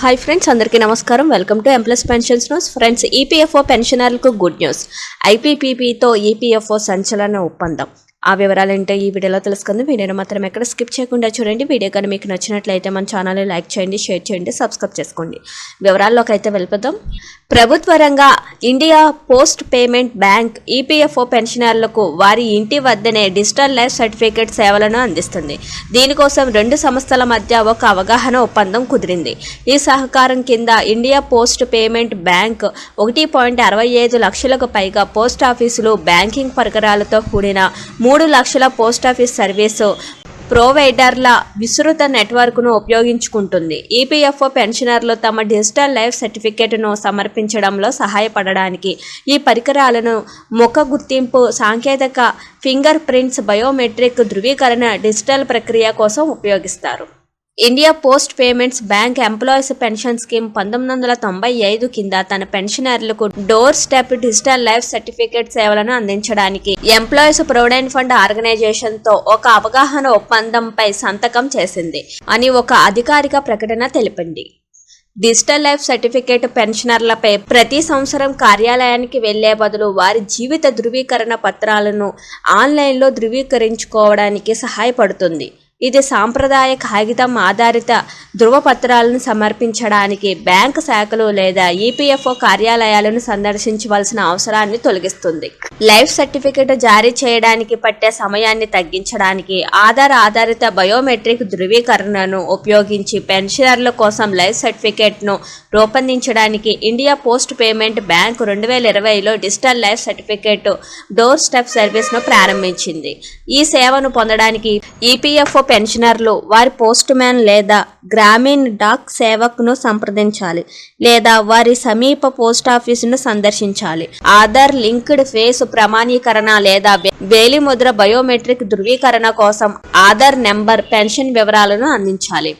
Hi friends అందరికీ నమస్కారం. Welcome to ఎంప్లస్ pensions news friends EPFO పెన్షనర్లకు గుడ్ న్యూస్. ఐపీపీపీతో ఈపీఎఫ్ఓ సంచలన ఒప్పందం. ఆ వివరాలు ఏంటో ఈ వీడియోలో తెలుసుకుందాం. వీడియోను మాత్రం ఎక్కడ స్కిప్ చేయకుండా చూడండి. వీడియో కానీ మీకు నచ్చినట్లయితే మన ఛానల్ని లైక్ చేయండి షేర్ చేయండి సబ్స్క్రైబ్ చేసుకోండి. వివరాల్లోకి అయితే వెళ్ళిపోదాం. ప్రభుత్వ రంగ India post payment bank EPFO పెన్షనర్లకు వారి ఇంటి వద్దనే డిజిటల్ లైఫ్ సర్టిఫికేట్ సేవలను అందిస్తుంది. దీనికోసం రెండు సంస్థల మధ్య ఒక అవగాహన ఒప్పందం కుదిరింది. ఈ సహకారం కింద ఇండియా పోస్ట్ పేమెంట్ బ్యాంక్ ఒకటి పాయింట్ అరవై ఐదు లక్షలకు పైగా పోస్ట్ ఆఫీసులు బ్యాంకింగ్ పరికరాలతో కూడిన మూడు మూడు లక్షల పోస్ట్ ఆఫీస్ సర్వీసు ప్రొవైడర్ల విస్తృత నెట్వర్క్ను ఉపయోగించుకుంటుంది. ఈపీఎఫ్ఓ పెన్షనర్లు తమ డిజిటల్ లైఫ్ సర్టిఫికేట్ను సమర్పించడంలో సహాయపడడానికి ఈ పరికరాలను ముఖ గుర్తింపు సాంకేతిక ఫింగర్ ప్రింట్స్ బయోమెట్రిక్ ధృవీకరణ డిజిటల్ ప్రక్రియ కోసం ఉపయోగిస్తారు. India post payments bank employees pension scheme పంతొమ్మిది వందల తొంభై ఐదు కింద తన పెన్షనర్లకు door step digital life certificate సేవలను అందించడానికి ఎంప్లాయీస్ ప్రొవిడెంట్ ఫండ్ ఆర్గనైజేషన్తో ఒక అవగాహన ఒప్పందంపై సంతకం చేసింది అని ఒక అధికారిక ప్రకటన తెలిపింది. డిజిటల్ లైఫ్ సర్టిఫికేట్ పెన్షనర్లపై ప్రతి సంవత్సరం కార్యాలయానికి వెళ్ళే బదులు వారి జీవిత ధృవీకరణ పత్రాలను ఆన్లైన్లో ధృవీకరించుకోవడానికి సహాయపడుతుంది. ఇది సాంప్రదాయ కాగితం ఆధారిత ధృవపత్రాలను సమర్పించడానికి బ్యాంక్ శాఖలు లేదా ఈపీఎఫ్ఓ కార్యాలయాలను సందర్శించవలసిన అవసరాన్ని తొలగిస్తుంది. లైఫ్ సర్టిఫికేట్ జారీ చేయడానికి పట్టే సమయాన్ని తగ్గించడానికి ఆధార్ ఆధారిత బయోమెట్రిక్ ధృవీకరణను ఉపయోగించి పెన్షనర్ల కోసం లైఫ్ సర్టిఫికేట్ను రూపొందించడానికి ఇండియా పోస్ట్ పేమెంట్ బ్యాంక్ రెండు వేల ఇరవైలో digital life certificate door step సర్వీస్ను ప్రారంభించింది. ఈ సేవను పొందడానికి ఈపీఎఫ్ఓ పెన్షనర్లు వారి పోస్ట్ మ్యాన్ లేదా గ్రామీణ డాక్ సేవకును సంప్రదించాలి లేదా వారి సమీప పోస్ట్ ఆఫీసును సందర్శించాలి. ఆధార్ లింక్డ్ ఫేస్ ప్రమాణీకరణ లేదా వేలిముద్ర బయోమెట్రిక్ ధృవీకరణ కోసం ఆధార్ నెంబర్ పెన్షన్ వివరాలను అందించాలి.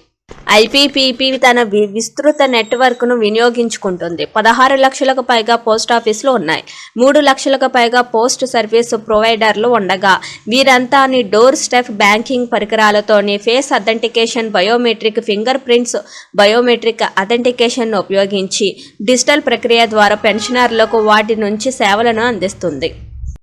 ఐపీపీపీ తన వి- విస్తృత నెట్వర్క్ను వినియోగించుకుంటుంది. పదహారు లక్షలకు పైగా పోస్ట్ ఆఫీసులు ఉన్నాయి. మూడు లక్షలకు పైగా పోస్ట్ సర్వీస్ ప్రొవైడర్లు ఉండగా వీరంతా door step banking పరికరాలతోని face authentication biometric finger prints biometric authentication ఉపయోగించి డిజిటల్ ప్రక్రియ ద్వారా పెన్షనర్లకు వాటి నుంచి సేవలను అందిస్తుంది.